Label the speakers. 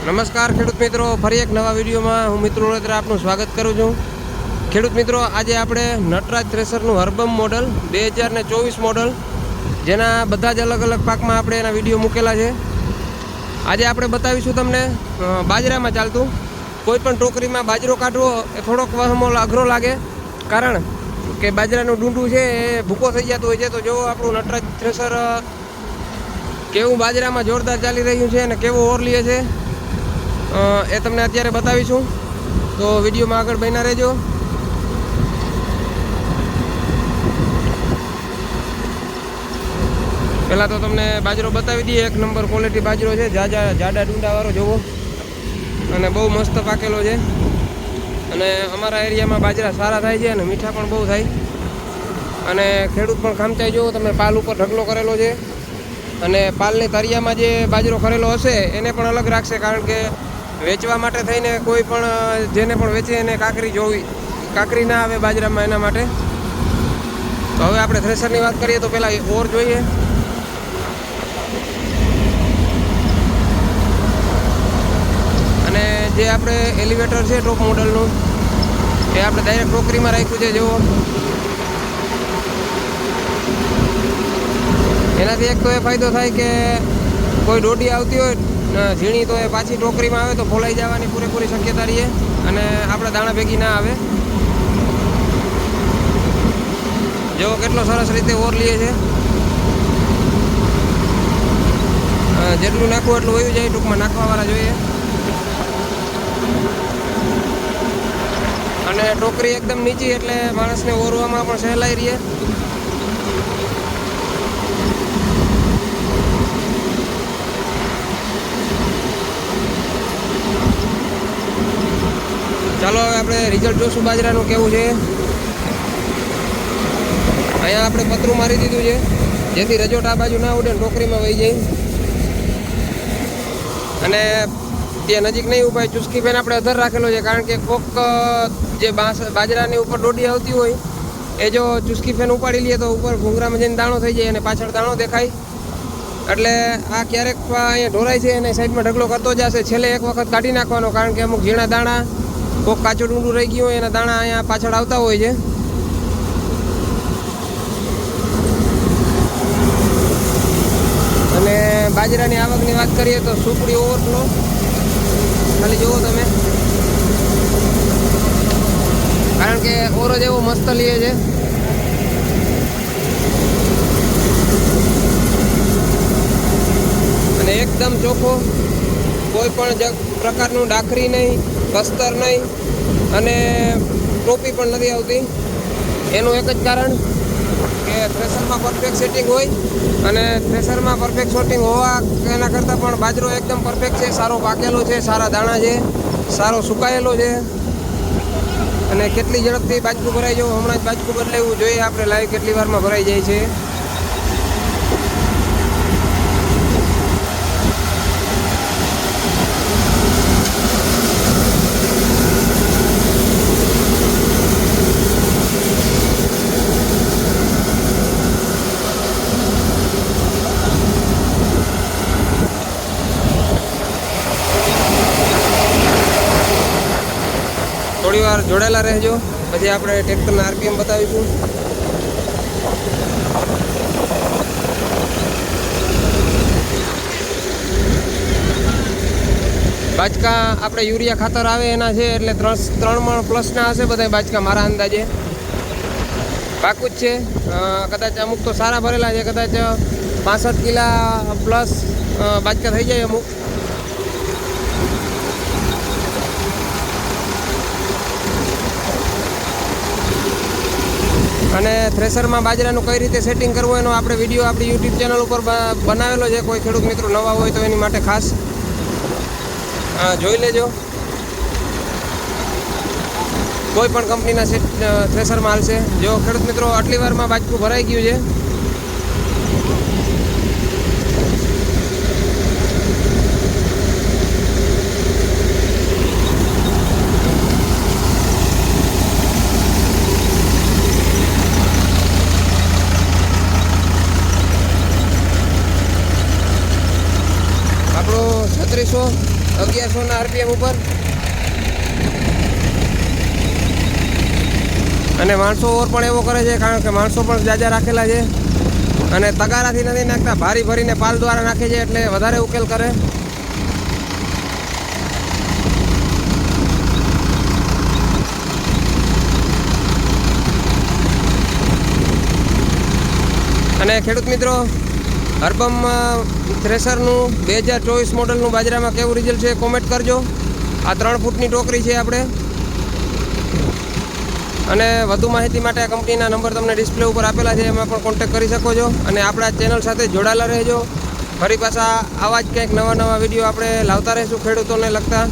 Speaker 1: નમસ્કાર ખેડૂત મિત્રો, ફરી એક નવા વિડીયોમાં હું મિત્રો આપનું સ્વાગત કરું છું. ખેડૂત મિત્રો, આજે આપણે નટરાજ થ્રેસરનું હર્બમ મોડલ, બે હજાર ને ચોવીસ મોડલ, જેના બધા જ અલગ અલગ પાકમાં આપણે એના વીડિયો મૂકેલા છે. આજે આપણે બતાવીશું તમને બાજરામાં ચાલતું. કોઈ પણ ટોકરીમાં બાજરો કાઢવો, એ થોડોક વહમો અઘરો લાગે. કારણ કે બાજરાનું ડુંડું છે, એ ભૂકો થઈ જતું હોય છે. તો જો આપણું નટરાજ થ્રેસર કેવું બાજરામાં જોરદાર ચાલી રહ્યું છે અને કેવો ઓર લે છે. એ તમને અત્યારે બતાવીશું તો વિડીયોમાં આગળ બન્યા રહેજો. પહેલાં તો તમને બાજરો બતાવી દઈએ. એક નંબર ક્વોલિટી બાજરો છે. જાજા, જાડા ડુંડાવાળો, જોવો. અને બહુ મસ્ત પાકેલો છે. અને અમારા એરિયામાં બાજરા સારા થાય છે અને મીઠા પણ બહુ થાય. અને ખેડૂત પણ ખામચાઈ જુઓ તમે પાલ ઉપર ઢગલો કરેલો છે. અને પાલની તરિયામાં જે બાજરો કરેલો હશે, એને પણ અલગ રાખશે, કારણ કે વેચવા માટે થઈને કોઈ પણ જેને પણ વેચે એને કાકરી જોવી. કાકરી ના આવે બાજરામાં એના માટે. તો હવે આપણે થ્રેસરની વાત કરીએ તો પહેલાં ઓર જોઈએ. અને જે આપણે એલિવેટર છે ટોપ મોડલનું, એ આપણે ડાયરેક્ટ ટોકરીમાં રાખ્યું છે જેવો એનાથી એક તો એ ફાયદો થાય કે કોઈ દોડી આવતી હોય ઝીણી તો એ પાછી ટોકરીમાં આવે તો ફોલાઈ જવાની પૂરેપૂરી શક્યતા રહીએ અને આપણા દાણા ભેગી ના આવે. જેવો કેટલો સરસ રીતે ઓર લે છે. જેટલું નાખવું એટલું વયું જાય, ટૂંકમાં નાખવાવાળા જોઈએ. અને ટોકરી એકદમ નીચી એટલે માણસને ઓરવામાં પણ સહેલાઈ રહે. ચાલો હવે આપણે રિઝલ્ટ જોશું બાજરાનું કેવું છે. અહીંયા આપણે પતરું મારી દીધું છે. જેથી રજોટ આ બાજુ ના ઉડે ટોકરીમાં વહી જાય. અને ત્યાં નજીક નહીં ઉભાય ચુસ્કી પેન આપણે અધર રાખેલો છે, કારણ કે કોક જે બાજરાની ઉપર દોડી આવતી હોય, એ જો ચુસ્કી ફેન ઉપાડી લઈએ તો ઉપર ભૂંગરામાં જઈને દાણો થઈ જાય અને પાછળ દાણો દેખાય. એટલે આ ક્યારેક અહીંયા ઢોરાય છે અને સાઈડમાં ઢગલો કરતો જશે છેલ્લે એક વખત કાઢી નાખવાનો, કારણ કે અમુક ઝીણા દાણા કોક કાચું ડુંડું રહી ગયું હોય, એના દાણા અહીંયા પાછળ આવતા હોય છે. અને બાજરાની આવકની વાત કરીએ તો સુપડી ઓવરફ્લો. ખાલી જુઓ તમે. કારણ કે ઓરો જેવો મસ્ત લે છે. અને એકદમ ચોખ્ખો કોઈ પણ જ પ્રકારનું ડાખરી નહીં, કસ્તર નહીં અને ટોપી પણ નથી આવતી. એનું એક જ કારણ કે થ્રેસરમાં પરફેક્ટ સેટિંગ હોય અને થ્રેસરમાં પરફેક્ટ શોટિંગ હોવા એના કરતાં પણ બાજરો એકદમ પરફેક્ટ છે, સારો પાકેલો છે, સારા દાણા છે, સારો સુકાયેલો છે. અને કેટલી ઝડપથી બાજકું ભરાઈ જવું હમણાં જ બાજકું બદલાવવું જોઈએ આપણે લાઈવ કેટલી વારમાં ભરાઈ જાય છે. જોડાયેલા રહેજો. પછી આપણે ટ્રેક્ટરના આરપીએમ બતાવીશું. બાચકા આપણે યુરિયા ખાતર આવે એના છે એટલે ત્રણ ત્રણ મણ પ્લસના હશે બધા બાચકા મારા અંદાજે. પાકું જ છે. કદાચ અમુક તો સારા ભરેલા છે, કદાચ પાસઠ કિલા પ્લસ બાચકા થઈ જાય અમુક. અને થ્રેસરમાં બાજરાનું કઈ રીતે સેટિંગ કરવું એનો આપણે વીડિયો આપણી યુટ્યુબ ચેનલ ઉપર બનાવેલો છે. કોઈ ખેડૂત મિત્રો નવા હોય તો એની માટે ખાસ. જોઈ લેજો. કોઈ પણ કંપનીના થ્રેસરમાં હાલશે. જો ખેડૂત મિત્રો આટલી વારમાં બાજકું ભરાઈ ગયું છે છત્રીસો અગિયારસોના આરપીએમ ઉપર. અને માણસો ઓર પણ એવો કરે છે, કારણ કે માણસો પણ જાજા રાખેલા છે. અને તગારાથી નથી નાખતા, ભારી ભરીને પાલ દ્વારા નાખે છે, એટલે વધારે ઉકેલ કરે. અને ખેડૂત મિત્રો હરબમ અ, થ્રેસરનું બે હજાર ચોવીસ મોડલનું બાજરામાં કેવું રિઝલ્ટ છે કોમેન્ટ કરજો. આ ત્રણ ફૂટની ટોકરી છે આપણે. અને વધુ માહિતી માટે આ કંપનીના નંબર તમને ડિસ્પ્લે ઉપર આપેલા છે એમાં પણ કોન્ટેક્ટ કરી શકો છો. અને આપણા ચેનલ સાથે જોડાયેલા રહેજો. ફરી પાછા આવા જ કંઈક નવા નવા વીડિયો આપણે લાવતા રહીશું ખેડૂતોને લગતા.